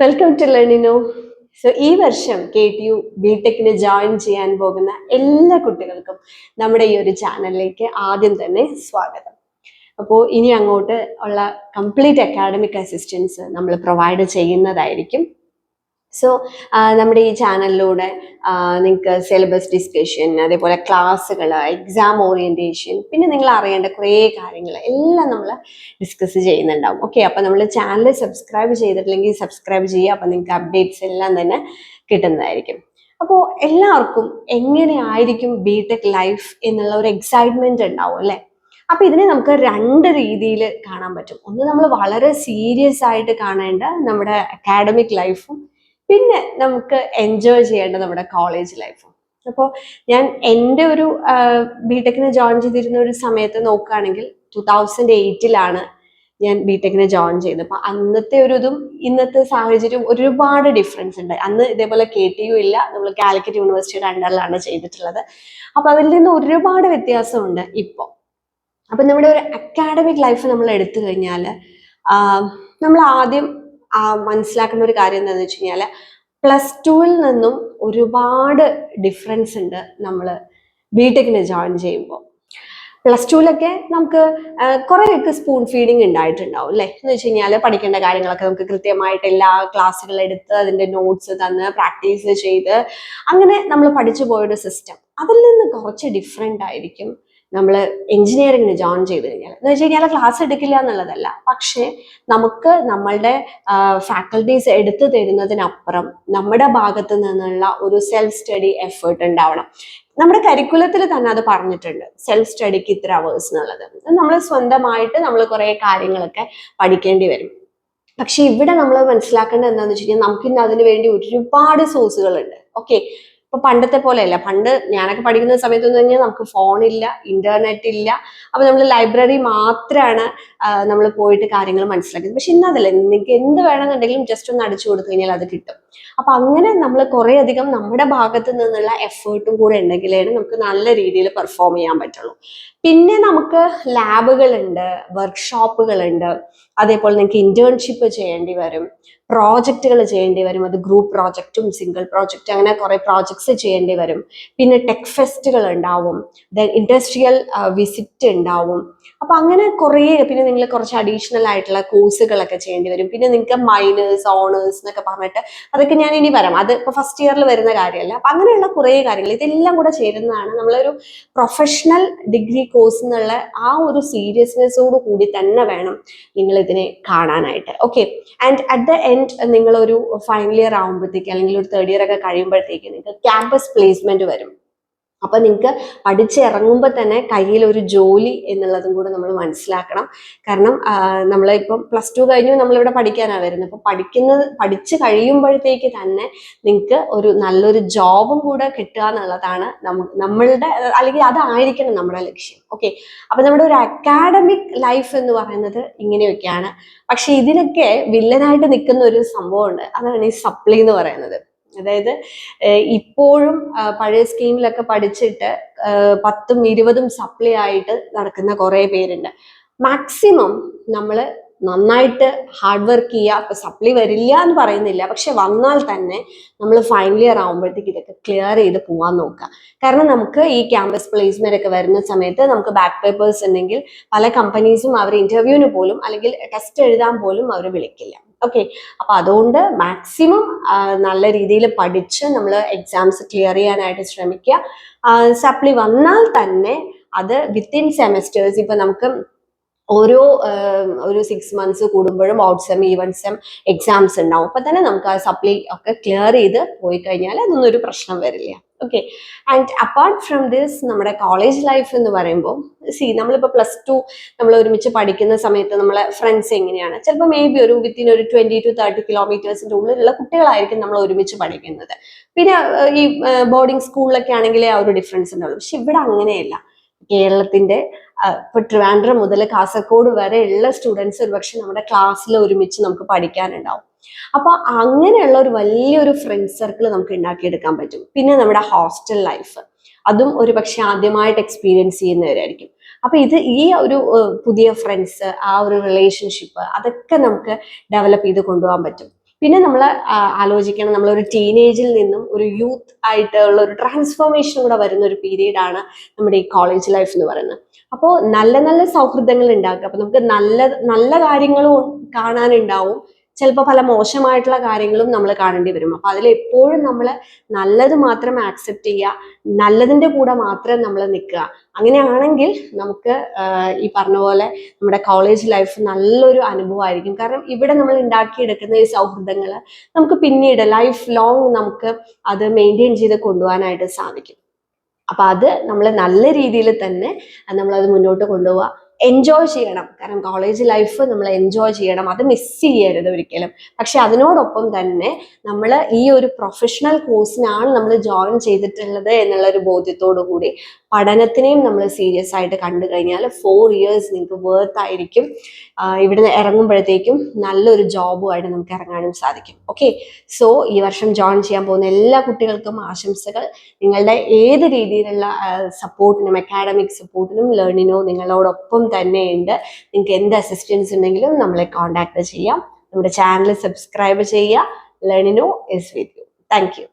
Welcome to Learnino so ഈ വർഷം K T U B ടെക്കിന് ജോയിൻ ചെയ്യാൻ പോകുന്ന എല്ലാ കുട്ടികൾക്കും നമ്മുടെ ഈ ഒരു ചാനലിലേക്ക് ആദ്യം തന്നെ സ്വാഗതം. അപ്പോൾ ഇനി അങ്ങോട്ട് ഉള്ള കംപ്ലീറ്റ് അക്കാഡമിക് അസിസ്റ്റൻസ് നമ്മൾ പ്രൊവൈഡ് ചെയ്യുന്നതായിരിക്കും. സോ നമ്മുടെ ഈ ചാനലിലൂടെ നിങ്ങൾക്ക് സിലബസ് ഡിസ്കഷൻ അതേപോലെ ക്ലാസ്സുകൾ എക്സാം ഓറിയന്റേഷൻ പിന്നെ നിങ്ങൾ അറിയേണ്ട കുറേ കാര്യങ്ങൾ എല്ലാം നമ്മൾ ഡിസ്കസ് ചെയ്യുന്നുണ്ടാവും. ഓക്കെ അപ്പോൾ നമ്മൾ ചാനൽ സബ്സ്ക്രൈബ് ചെയ്തിട്ടില്ലെങ്കിൽ സബ്സ്ക്രൈബ് ചെയ്യുക. അപ്പോൾ നിങ്ങൾക്ക് അപ്ഡേറ്റ്സ് എല്ലാം തന്നെ കിട്ടുന്നതായിരിക്കും. അപ്പോൾ എല്ലാവർക്കും എങ്ങനെയായിരിക്കും ബി ടെക് ലൈഫ് എന്നുള്ള ഒരു എക്സൈറ്റ്മെന്റ് ഉണ്ടാവും അല്ലേ? അപ്പൊ ഇതിനെ നമുക്ക് രണ്ട് രീതിയിൽ കാണാൻ പറ്റും. ഒന്ന് നമ്മൾ വളരെ സീരിയസ് ആയിട്ട് കാണേണ്ട നമ്മുടെ അക്കാഡമിക് ലൈഫും പിന്നെ നമുക്ക് എൻജോയ് ചെയ്യേണ്ട നമ്മുടെ കോളേജ് ലൈഫ് അപ്പോൾ ഞാൻ എന്റെ ഒരു ബി ടെക്കിന് ജോയിൻ ചെയ്തിരുന്ന ഒരു സമയത്ത് നോക്കുകയാണെങ്കിൽ ടു തൗസൻഡ് എയ്റ്റിലാണ് ഞാൻ ബി ടെക്കിന് ജോയിൻ ചെയ്തത്. അപ്പൊ അന്നത്തെ ഒരു ഇതും ഇന്നത്തെ സാഹചര്യം ഒരുപാട് ഡിഫറൻസ് ഉണ്ട്. അന്ന് ഇതേപോലെ കെ ടി യു ഇല്ല. നമ്മൾ കാലിക്കറ്റ് യൂണിവേഴ്സിറ്റിയുടെ അണ്ടറിലാണ് ചെയ്തിട്ടുള്ളത്. അപ്പോൾ അതിൽ നിന്ന് ഒരുപാട് വ്യത്യാസമുണ്ട് ഇപ്പോൾ അപ്പൊ നമ്മുടെ ഒരു അക്കാഡമിക് ലൈഫ് നമ്മൾ എടുത്തു കഴിഞ്ഞാൽ നമ്മൾ ആദ്യം മനസ്സിലാക്കുന്ന ഒരു കാര്യം എന്താണെന്ന് വെച്ച് കഴിഞ്ഞാൽ പ്ലസ് ടുവിൽ നിന്നും ഒരുപാട് ഡിഫറൻസ് ഉണ്ട് നമ്മൾ ബി ടെക്കിന് ജോയിൻ ചെയ്യുമ്പോൾ പ്ലസ് ടുവിലൊക്കെ നമുക്ക് കുറേ കുറേയൊക്കെ സ്പൂൺ ഫീഡിങ് ഉണ്ടായിട്ടുണ്ടാവും അല്ലേ എന്ന് വെച്ച് കഴിഞ്ഞാൽ പഠിക്കേണ്ട കാര്യങ്ങളൊക്കെ നമുക്ക് കൃത്യമായിട്ട് എല്ലാ ക്ലാസ്സുകളും എടുത്ത് അതിന്റെ നോട്ട്സ് തന്ന് പ്രാക്ടീസ് ചെയ്ത് അങ്ങനെ നമ്മൾ പഠിച്ചു പോയൊരു സിസ്റ്റം അതിൽ നിന്ന് കുറച്ച് ഡിഫറെന്റ് ആയിരിക്കും നമ്മൾ എഞ്ചിനീയറിംഗിന് ജോയിൻ ചെയ്ത് കഴിഞ്ഞാൽ എന്ന് വെച്ച് കഴിഞ്ഞാൽ ക്ലാസ് എടുക്കില്ല എന്നുള്ളതല്ല. പക്ഷേ നമുക്ക് നമ്മളുടെ ഫാക്കൽറ്റീസ് എടുത്തു തരുന്നതിനപ്പുറം നമ്മുടെ ഭാഗത്ത് നിന്നുള്ള ഒരു സെൽഫ് സ്റ്റഡി എഫേർട്ട് ഉണ്ടാവണം. നമ്മുടെ കരിക്കുലത്തിൽ തന്നെ അത് പറഞ്ഞിട്ടുണ്ട്. സെൽഫ് സ്റ്റഡിക്ക് ഇത്ര അവേഴ്സ് എന്നുള്ളത്. നമ്മൾ സ്വന്തമായിട്ട് നമ്മൾ കുറേ കാര്യങ്ങളൊക്കെ പഠിക്കേണ്ടി വരും. പക്ഷെ ഇവിടെ നമ്മൾ മനസ്സിലാക്കേണ്ടത് എന്താണെന്ന് വെച്ച് കഴിഞ്ഞാൽ നമുക്ക് ഇന്ന് അതിന് വേണ്ടി ഒരുപാട് സോഴ്സുകളുണ്ട് ഓക്കെ ഇപ്പൊ പണ്ടത്തെ പോലെയല്ല. പണ്ട് ഞാനൊക്കെ പഠിക്കുന്ന സമയത്ത് എന്ന് പറഞ്ഞാൽ നമുക്ക് ഫോണില്ല ഇന്റർനെറ്റ് ഇല്ല. അപ്പൊ നമ്മൾ ലൈബ്രറി മാത്രമാണ് നമ്മൾ പോയിട്ട് കാര്യങ്ങൾ മനസ്സിലാക്കി പക്ഷെ ഇന്നതല്ല നിങ്ങൾക്ക് എന്ത് വേണമെന്നുണ്ടെങ്കിലും ജസ്റ്റ് ഒന്ന് അടിച്ചു കൊടുത്തു കഴിഞ്ഞാൽ അത് കിട്ടും. അപ്പൊ അങ്ങനെ നമ്മൾ കുറെ അധികം നമ്മുടെ ഭാഗത്ത് നിന്നുള്ള എഫേർട്ടും കൂടെ ഉണ്ടെങ്കിലേ നമുക്ക് നല്ല രീതിയിൽ പെർഫോം ചെയ്യാൻ പറ്റുള്ളൂ. പിന്നെ നമുക്ക് ലാബുകളുണ്ട് വർക്ക്ഷോപ്പുകളുണ്ട് അതേപോലെ നിങ്ങൾക്ക് ഇന്റേൺഷിപ്പ് ചെയ്യേണ്ടി വരും. പ്രോജക്റ്റുകൾ ചെയ്യേണ്ടി വരും. അത് ഗ്രൂപ്പ് പ്രോജക്റ്റും സിംഗിൾ പ്രോജക്റ്റ് അങ്ങനെ കുറെ പ്രോജക്ട്സ് ചെയ്യേണ്ടി വരും. പിന്നെ ടെക് ഫെസ്റ്റുകൾ ഉണ്ടാവും. ദെൻ ഇൻഡസ്ട്രിയൽ വിസിറ്റ് ഉണ്ടാവും. അപ്പൊ അങ്ങനെ കുറേ പിന്നെ നിങ്ങൾ കുറച്ച് അഡീഷണൽ ആയിട്ടുള്ള കോഴ്സുകളൊക്കെ ചെയ്യേണ്ടി വരും. പിന്നെ നിങ്ങൾക്ക് മൈനേഴ്സ് ഓണേഴ്സ് എന്നൊക്കെ പറഞ്ഞിട്ട് അതൊക്കെ ഞാൻ ഇനി വരാം. അത് ഇപ്പൊ ഫസ്റ്റ് ഇയറിൽ വരുന്ന കാര്യമല്ല. അപ്പൊ അങ്ങനെയുള്ള കുറേ കാര്യങ്ങൾ ഇതെല്ലാം കൂടെ ചേരുന്നതാണ് നമ്മളൊരു പ്രൊഫഷണൽ ഡിഗ്രി കോഴ്സ് എന്നുള്ള ആ ഒരു സീരിയസ്നെസ്സോട് കൂടി തന്നെ വേണം നിങ്ങൾ ഇതിനെ കാണാനായിട്ട്. Okay and at the end നിങ്ങളൊരു ഫൈനൽ ഇയർ ആകുമ്പോഴത്തേക്ക് അല്ലെങ്കിൽ ഒരു തേർഡ് ഇയർ ഒക്കെ കഴിയുമ്പോഴത്തേക്ക് നിങ്ങൾക്ക് ക്യാമ്പസ് പ്ലേസ്മെന്റ് വരും. അപ്പൊ നിങ്ങൾക്ക് പഠിച്ചിറങ്ങുമ്പോൾ തന്നെ കയ്യിൽ ഒരു ജോലി എന്നുള്ളതും കൂടെ നമ്മൾ മനസ്സിലാക്കണം. കാരണം നമ്മൾ ഇപ്പം പ്ലസ് ടു കഴിഞ്ഞു നമ്മളിവിടെ പഠിക്കാനാണ് വരുന്നത്. അപ്പൊ പഠിക്കുന്നത് പഠിച്ചു കഴിയുമ്പോഴത്തേക്ക് തന്നെ നിങ്ങൾക്ക് ഒരു നല്ലൊരു ജോബും കൂടെ കിട്ടുക എന്നുള്ളതാണ് നമ്മളുടെ അല്ലെങ്കിൽ അതായിരിക്കണം നമ്മുടെ ലക്ഷ്യം. ഓക്കെ അപ്പൊ നമ്മുടെ ഒരു അക്കാഡമിക് ലൈഫ് എന്ന് പറയുന്നത് ഇങ്ങനെയൊക്കെയാണ്. പക്ഷെ ഇതിനൊക്കെ വില്ലനായിട്ട് നിൽക്കുന്ന ഒരു സംഭവമുണ്ട്. അതാണ് ഈ സപ്ലൈ എന്ന് പറയുന്നത്. അതായത് ഇപ്പോഴും പഴയ സ്കീമിലൊക്കെ പഠിച്ചിട്ട് പത്തും ഇരുപതും സപ്ലൈ ആയിട്ട് നടക്കുന്ന കുറേ പേരുണ്ട്. മാക്സിമം നമ്മൾ നന്നായിട്ട് ഹാർഡ് വർക്ക് ചെയ്യുക അപ്പം സപ്ലി വരില്ല എന്ന് പറയുന്നില്ല പക്ഷെ വന്നാൽ തന്നെ നമ്മൾ ഫൈനൽ ഇയർ ആകുമ്പോഴത്തേക്ക് ഇതൊക്കെ ക്ലിയർ ചെയ്ത് പോകാൻ നോക്കുക. കാരണം നമുക്ക് ഈ ക്യാമ്പസ് പ്ലേസ്മെന്റ് ഒക്കെ വരുന്ന സമയത്ത് നമുക്ക് ബാക്ക് പേപ്പേഴ്സ് ഉണ്ടെങ്കിൽ പല കമ്പനീസും അവർ ഇന്റർവ്യൂവിന് പോലും അല്ലെങ്കിൽ ടെസ്റ്റ് എഴുതാൻ പോലും അവർ വിളിക്കില്ല. ഓക്കെ അപ്പൊ അതുകൊണ്ട് മാക്സിമം നല്ല രീതിയിൽ പഠിച്ച് നമ്മൾ എക്സാംസ് ക്ലിയർ ചെയ്യാനായിട്ട് ശ്രമിക്കുക. സപ്ലി വന്നാൽ തന്നെ അത് വിത്തിൻ സെമസ്റ്റേഴ്സ് ഇപ്പൊ നമുക്ക് ഓരോ ഒരു സിക്സ് മന്ത്സ് കൂടുമ്പോഴും odd sem even sem exams ഉണ്ടാവും. അപ്പൊ തന്നെ നമുക്ക് ആ സപ്ലി ഒക്കെ ക്ലിയർ ചെയ്ത് പോയി കഴിഞ്ഞാൽ അതൊന്നും ഒരു പ്രശ്നം വരില്ല. Okay and apart from this നമ്മുടെ കോളേജ് ലൈഫ് എന്ന് പറയുമ്പോൾ സി നമ്മളിപ്പോൾ പ്ലസ് ടു നമ്മൾ ഒരുമിച്ച് പഠിക്കുന്ന സമയത്ത് നമ്മളെ ഫ്രണ്ട്സ് എങ്ങനെയാണ്? ചിലപ്പോൾ മേ ബി ഒരു വിത്തിൻ ഒരു ട്വന്റി ടു തേർട്ടി കിലോമീറ്റേഴ്സിന്റെ ഉള്ളിലുള്ള കുട്ടികളായിരിക്കും നമ്മൾ ഒരുമിച്ച് പഠിക്കുന്നത്. പിന്നെ ഈ ബോർഡിംഗ് സ്കൂളിലൊക്കെ ആണെങ്കിൽ ആ ഒരു ഡിഫറൻസ് ഉണ്ടാവുള്ളൂ. പക്ഷെ ഇവിടെ അങ്ങനെയല്ല. കേരളത്തിന്റെ ഇപ്പൊ ട്രിവാൻഡ്രം മുതൽ കാസർഗോഡ് വരെ ഉള്ള സ്റ്റുഡൻസ് ഒരുപക്ഷെ നമ്മുടെ ക്ലാസ്സിൽ ഒരുമിച്ച് നമുക്ക് പഠിക്കാനുണ്ടാവും. അപ്പൊ അങ്ങനെയുള്ള ഒരു വലിയൊരു ഫ്രണ്ട് സർക്കിൾ നമുക്ക് ഉണ്ടാക്കിയെടുക്കാൻ പറ്റും. പിന്നെ നമ്മുടെ ഹോസ്റ്റൽ ലൈഫ് അതും ഒരു പക്ഷെ ആദ്യമായിട്ട് എക്സ്പീരിയൻസ് ചെയ്യുന്നവരായിരിക്കും. അപ്പൊ ഇത് ഈ ഒരു പുതിയ ഫ്രണ്ട്സ് ആ ഒരു റിലേഷൻഷിപ്പ് അതൊക്കെ നമുക്ക് ഡെവലപ്പ് ചെയ്ത് കൊണ്ടുപോകാൻ പറ്റും. പിന്നെ നമ്മൾ ആലോചിക്കണം. നമ്മളൊരു ടീനേജിൽ നിന്നും ഒരു യൂത്ത് ആയിട്ടുള്ള ഒരു ട്രാൻസ്ഫോർമേഷൻ കൂടെ വരുന്ന ഒരു പീരീഡ് ആണ് നമ്മുടെ ഈ കോളേജ് ലൈഫ് എന്ന് പറയുന്നത്. അപ്പോൾ നല്ല നല്ല സൗഹൃദങ്ങൾ ഉണ്ടാക്കുക. അപ്പൊ നമുക്ക് നല്ല നല്ല കാര്യങ്ങളും കാണാനുണ്ടാവും. ചിലപ്പോൾ പല മോശമായിട്ടുള്ള കാര്യങ്ങളും നമ്മൾ കാണേണ്ടി വരും. അപ്പൊ അതിൽ എപ്പോഴും നമ്മൾ നല്ലത് മാത്രം ആക്സെപ്റ്റ് ചെയ്യുക നല്ലതിന്റെ കൂടെ മാത്രം നമ്മൾ നിൽക്കുക. അങ്ങനെയാണെങ്കിൽ നമുക്ക് ഈ പറഞ്ഞ പോലെ നമ്മുടെ കോളേജ് ലൈഫ് നല്ലൊരു അനുഭവമായിരിക്കും. കാരണം ഇവിടെ നമ്മൾ ഉണ്ടാക്കിയെടുക്കുന്ന ഈ സൗഹൃദങ്ങൾ നമുക്ക് പിന്നീട് ലൈഫ് ലോങ് നമുക്ക് അത് മെയിന്റെയിൻ ചെയ്ത് കൊണ്ടുപോകാനായിട്ട് സാധിക്കും. അപ്പം അത് നമ്മൾ നല്ല രീതിയിൽ തന്നെ നമ്മളത് മുന്നോട്ട് കൊണ്ടുപോവുക എൻജോയ് ചെയ്യണം. കാരണം കോളേജ് ലൈഫ് നമ്മൾ എൻജോയ് ചെയ്യണം. അത് മിസ് ചെയ്യരുത് ഒരിക്കലും. പക്ഷെ അതിനോടൊപ്പം തന്നെ നമ്മൾ ഈ ഒരു പ്രൊഫഷണൽ കോഴ്സിനാണ് നമ്മൾ ജോയിൻ ചെയ്തിട്ടുള്ളത് എന്നുള്ള ഒരു ബോധ്യത്തോടു കൂടി പഠനത്തിനെയും നമ്മൾ സീരിയസ് ആയിട്ട് കണ്ടു കഴിഞ്ഞാൽ ഫോർ ഇയേഴ്സ് നിങ്ങൾക്ക് വേർത്ത് ആയിരിക്കും. ഇവിടുന്ന് ഇറങ്ങുമ്പോഴത്തേക്കും നല്ലൊരു ജോബുമായിട്ട് നമുക്ക് ഇറങ്ങാനും സാധിക്കും. ഓക്കെ സോ ഈ വർഷം ജോയിൻ ചെയ്യാൻ പോകുന്ന എല്ലാ കുട്ടികൾക്കും ആശംസകൾ. നിങ്ങളുടെ ഏത് രീതിയിലുള്ള സപ്പോർട്ടിനും അക്കാഡമിക് സപ്പോർട്ടിനും ലേണിനോ നിങ്ങളോടൊപ്പം തന്നെയുണ്ട്. നിങ്ങൾക്ക് എന്ത് അസിസ്റ്റൻസ് ഉണ്ടെങ്കിലും നമ്മളെ കോൺടാക്ട് ചെയ്യാം. നമ്മുടെ ചാനൽ സബ്സ്ക്രൈബ് ചെയ്യുക. Learnino is with you thank you